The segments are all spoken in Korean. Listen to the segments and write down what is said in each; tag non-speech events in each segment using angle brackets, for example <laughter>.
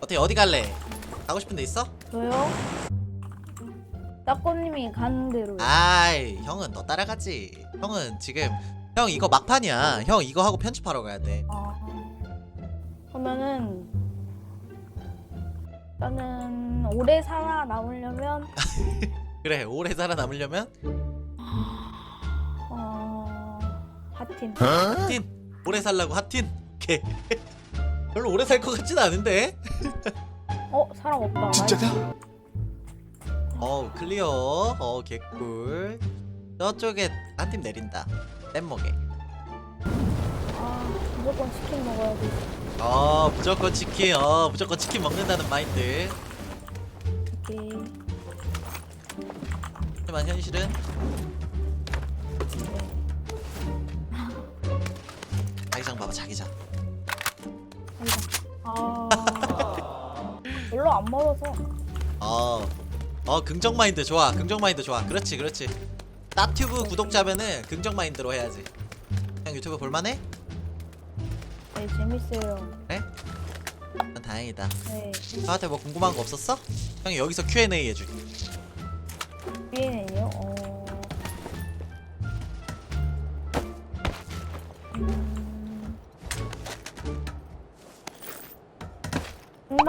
어떻게 어디 갈래? 가고 싶은 데 있어? 저요? 따꼬님이 가는 대로. 아이 형은 너 따라가지 형은 지금 형 이거 막판이야 형 이거 하고 편집하러 가야 돼 아. 그러면은 나는 오래 살아 남으려면 <laughs> 그래 오래 살아남으려면 어 하틴. 핫틴 오래 살라고 핫틴 오케이 <laughs> 별로 오래 살 것 같진 않은데 어 사람 없다. 진짜다? 어 클리어. 어 개꿀. 저쪽에 한 팀 내린다. 뗏목에. 아 무조건 치킨 먹어야 돼. 어 무조건 치킨. 어 무조건 치킨 먹는다는 마인드. 오케이. 하지만 현실은? 자기장 봐봐 자기장 안 멀어서. 어, 어 긍정 마인드 좋아. 긍정 마인드 좋아. 그렇지, 그렇지. 따튜브 구독자면은 긍정 마인드로 해야지. 형 유튜브 볼만해? 네 재밌어요. 그래? 난 다행이다. 네. 저한테 뭐 궁금한 거 없었어? 형이 여기서 Q&A 해줄게. 위에는요.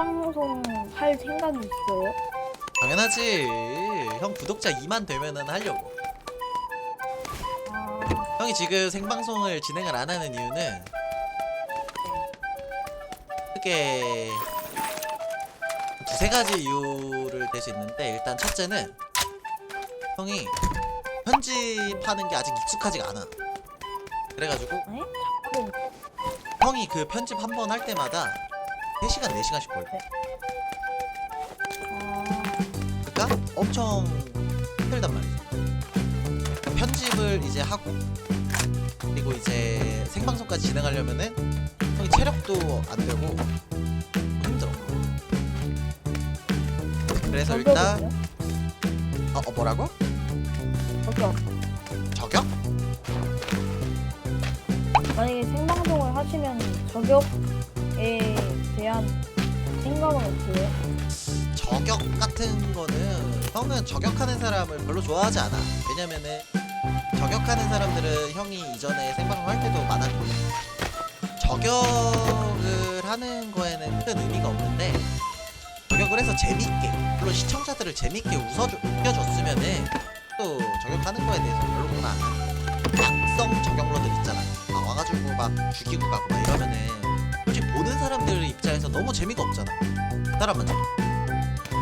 방송 할 생각이 있어요? 당연하지. 형 구독자 2만 되면은 하려고. 아, 형이 지금 생방송을 진행을 안 하는 이유는 크게 두세 가지 이유를 댈 수 있는데 일단 첫째는 형이 편집하는 게 아직 익숙하지가 않아. 그래가지고 네? 자꾸 형이 그 편집 한 번 할 때마다 3시간 4시간씩 걸려. 아, 그러니까 엄청 힘들단 말이야. 그러니까 편집을 이제 하고 그리고 이제 생방송까지 진행하려면은 형이 체력도 안 되고 힘들어. 그래서 일단? 어, 어 뭐라고? 저격. 저격? 만약에 생방송을 하시면 저격 에 대한 생각은 없어요? 저격 같은 거는 형은 저격하는 사람을 별로 좋아하지 않아. 왜냐면은 저격하는 사람들은 형이 이전에 생방송 할 때도 많았고 저격을 하는 거에는 큰 의미가 없는데 저격을 해서 재밌게 물론 시청자들을 재밌게 웃어줘 웃겨줬으면은 또 저격하는 거에 대해서 별로구나. 악성 저격러들 있잖아. 막 와가지고 막 죽이고 가고 막 이러면은 보는 사람들 입장에서 너무 재미가 없잖아. 따라 먼저.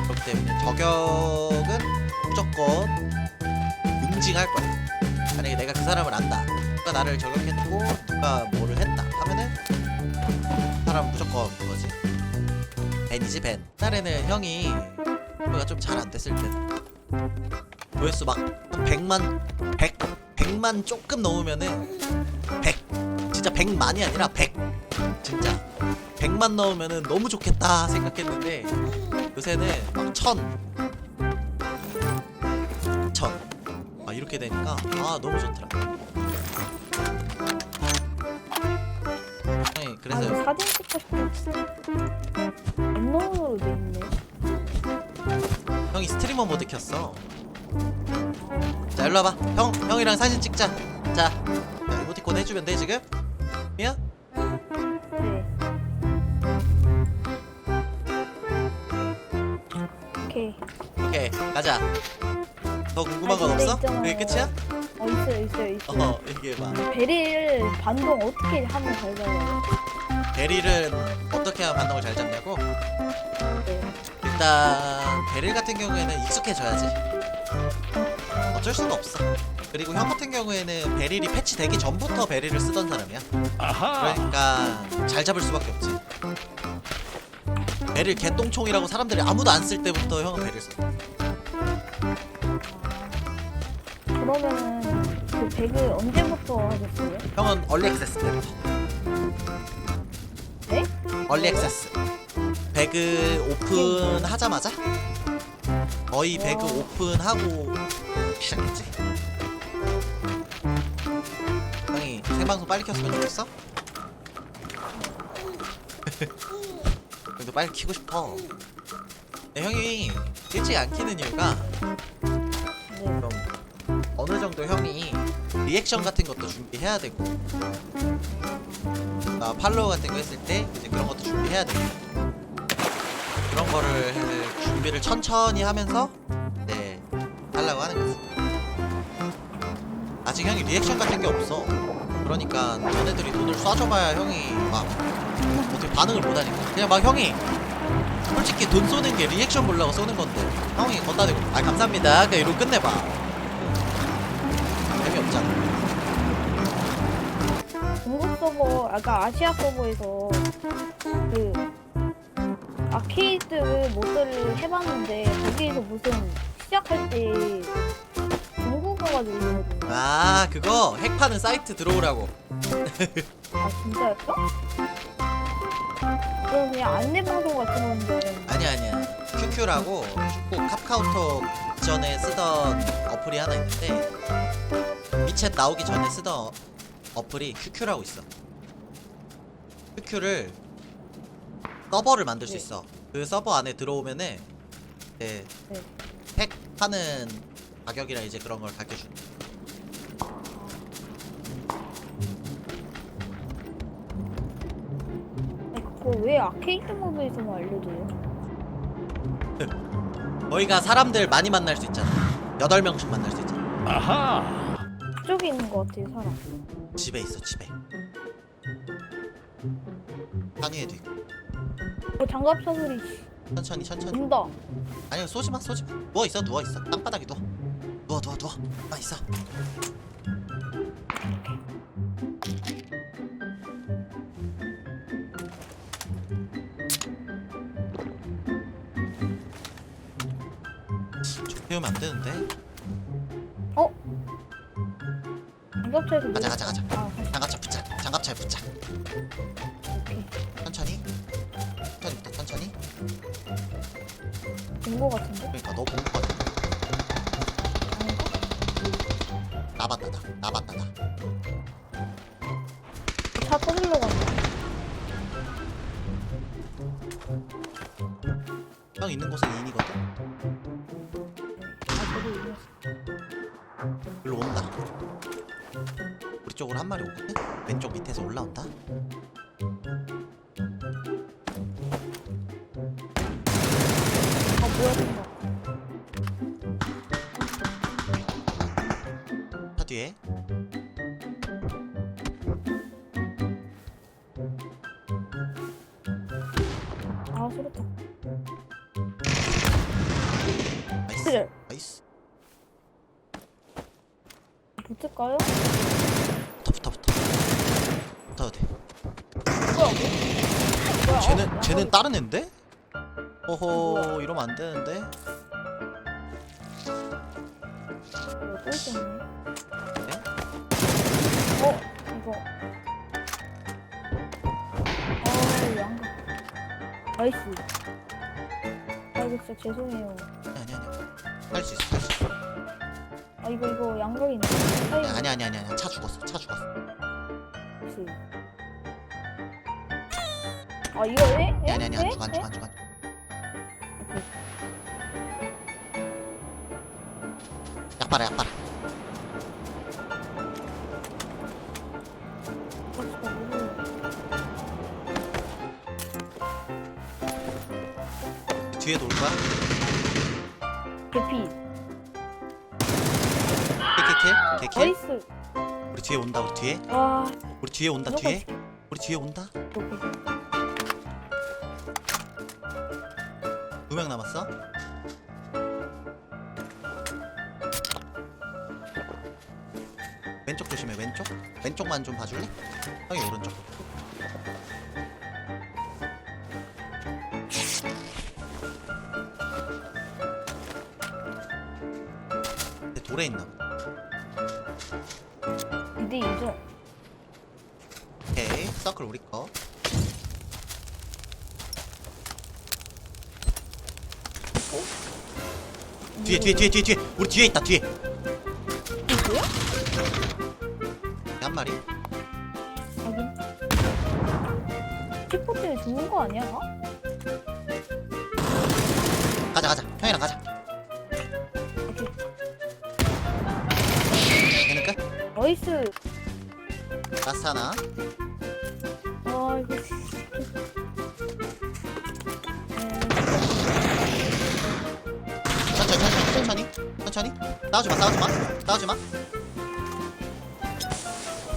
그렇기 때문에 저격은 무조건 응징할 거야. 만약에 내가 그 사람을 안다. 누가 나를 저격했고 누가 뭐를 했다 하면은 그 사람 무조건 그거지. 벤이지 벤. 옛날에는 형이 뭐가 좀 잘 안 됐을 때 조회수 막 100만 100 100만 조금 넘으면은 100 진짜 100만이 아니라 100 진짜 100만 넣으면은 너무 좋겠다 생각했는데 요새는 막 천, 천, 아 이렇게 되니까 아 너무 좋더라. 형이 아, 그래서 사진 찍고 싶어. 앱노으로 돼 있네. 형이 스트리머 모드 켰어. 자 일로 와봐. 형 형이랑 사진 찍자. 자, 자 이모티콘 해주면 돼 지금? 오케이 가자. 더 궁금한 건 아, 근데 없어? 있잖아요. 그게 끝이야? 어 있어요 있어요 있어요. 어 이게 봐. 베리를 반동 어떻게 하면 잘 잡아요? 베릴은 어떻게 하면 반동을 잘 잡냐고? 네. 일단 베릴 같은 경우에는 익숙해져야지. 어쩔 수가 없어. 그리고 형 같은 경우에는 베릴이 패치되기 전부터 베릴을 쓰던 사람이야. 그러니까 잘 잡을 수밖에 없지. 베릴 개똥총이라고 사람들이 아무도 안 쓸 때부터 형은 베릴 써. 그러면은 그 배그 언제부터 하셨어요? 형은 얼리 액세스 때부터. 네? 얼리 액세스. 배그 오픈 하자마자 거의 배그 와. 오픈하고 시작했지. 형이 생방송 빨리 켰으면 좋겠어? <laughs> 그래도 빨리 키고 싶어. 네, 형이 일찍 안 키는 이유가 네. 그럼 어느 정도 형이 리액션 같은 것도 준비해야 되고 나 팔로우 같은 거 했을 때 이제 그런 것도 준비해야 되고 그런 거를 준비를 천천히 하면서 네 하려고 하는 거지 아직 형이 리액션 같은 게 없어. 그러니까 너네들이 돈을 쏴줘봐야 형이 막 어떻게 반응을 못하니까. 그냥 막 형이 솔직히 돈 쏘는 게 리액션 보려고 쏘는 건데 형이 걷다 대고 아 감사합니다. 그냥 이러고 끝내봐 재미없잖아 중국 서버, 아까 아시아 서버에서 그 아케이드 모드를 해봤는데 거기에서 무슨 시작할 때 중국어가 들리거든요. 아 그거 핵 파는 사이트 들어오라고 아 진짜였어? 그럼 그냥 안내 방송 같은 알았는데. 아니야 아니야 QQ라고 축구 카카오톡 전에 쓰던 어플이 하나 있는데 미챗 나오기 전에 쓰던 어플이 QQ라고 있어 QQ를 서버를 만들 수 네. 있어 그 서버 안에 들어오면은 네, 네. 핵 파는 가격이랑 이제 그런 걸 가르쳐 준 아니, 그거 왜 아케이드 모드에서만 알려줘요? 저희가 사람들 많이 만날 수 있잖아 8명씩 만날 수 있잖아 아하. 그쪽에 있는 것 같아요 사람. 집에 있어 집에. 상위에도 있고. 어 장갑차 소리 씨, 천천히 천천히. 온다. 아니 쏘지마 쏘지마. 누워있어 누워있어. 땅바닥에 누워. 누워 누워 누워. 아 있어. 저 태우면 안 되는데 장갑차에서 가자, 가자, 가자. 아 장갑차 붙자 장갑차에 붙자 오케이. 천천히 천천히부터 천천히 본거 같은데? 그러니까 너본거 같아 아닌가? 나봤다 나 나봤다 나차 터지려고 한다. 형 있는 곳은 인이거든 쪽으로 한 마리 오거든 왼쪽 밑에서 올라온다 아 뭐야 생각. 차 뒤에 아 소리다. 나이스 나이스 붙을까요? 붙어 붙어 붙어 붙어도 돼 쟤는 어, 쟤는 양각이- 다른 앤데? 어허 이러면 안 되는데 또. 네? 어 이거. 아. 나이스. 아 이거 진짜 죄송해요. 아니 아니 아니 할수 있어 할 수 있어 아 이거 이거 아니 아니 아니 아니 차 죽었어 차 죽었어 혹시. 아 이거 에? 에? 아니 아니 에? 안 죽어 안 에? 죽어 안 죽어 안 죽어 약 봐라 약 아, 모르겠어. 뒤에 놀 거야? 개피. 킬킬킬 킬킬 나이스. 우리 뒤에 온다 우리 뒤에 와. 우리 뒤에 온다 무조건 뒤에 우리 뒤에 온다 오케이. 두 명 남았어? 왼쪽 조심해 왼쪽. 왼쪽만 좀 봐줄래? 형이 오른쪽. 근데 돌에 있나 보다. 2대 2죠. 오케이 서클 우리 거 뒤에 뒤에 뒤에 뒤에 뒤에 우리 뒤에 있다 뒤에? 한 마리. 치포 때문에 죽는 거 아니야? 다? 가자 가자 형이랑 가자 얘는 끝 나이스. 라스트 하나 아 이거. 천천히? 싸우지마 싸우지마. 싸우지마.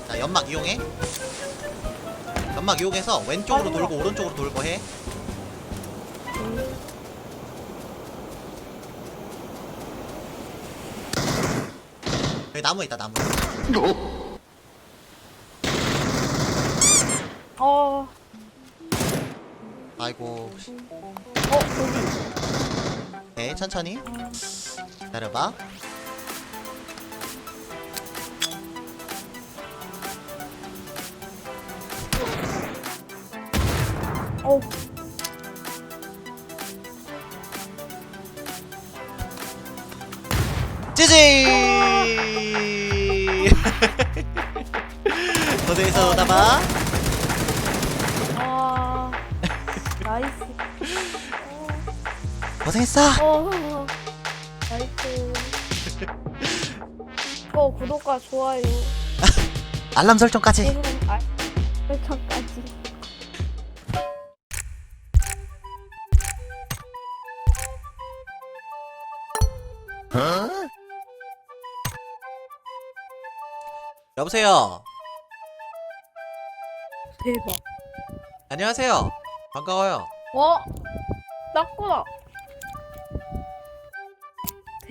자 연막 이용해. 연막 이용해서 왼쪽으로. 돌고 오른쪽으로 돌고 해. 여기 나무 있다 나무. 어. 아이고. 어 저기. 네 천천히 기다려봐 어. 찌지 거대에서 오다봐 아. 나이스. 고생했어 어. 어. 나이스. 어 구독과 좋아요. <laughs> 알람 설정까지 알 설정까지. 여보세요 대박. 안녕하세요 반가워요 와. 낚구나.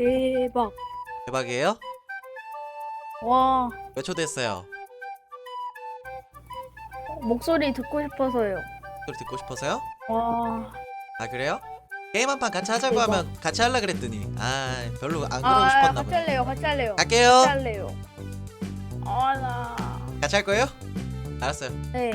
대박. 대박이에요 와. 몇 초 됐어요 목소리 듣고 싶어서요. 소리 듣고 싶어서요 와. 아 그래요 게임 한 판 같이 하자고 대박. 하면 같이 할라 그랬더니 아 별로 안 그러고 아, 싶었나 같이 보네 할래요. 같이 할래요. 같이 갈게요 할래요. 아, 나. 같이 할 거예요 알았어요 네.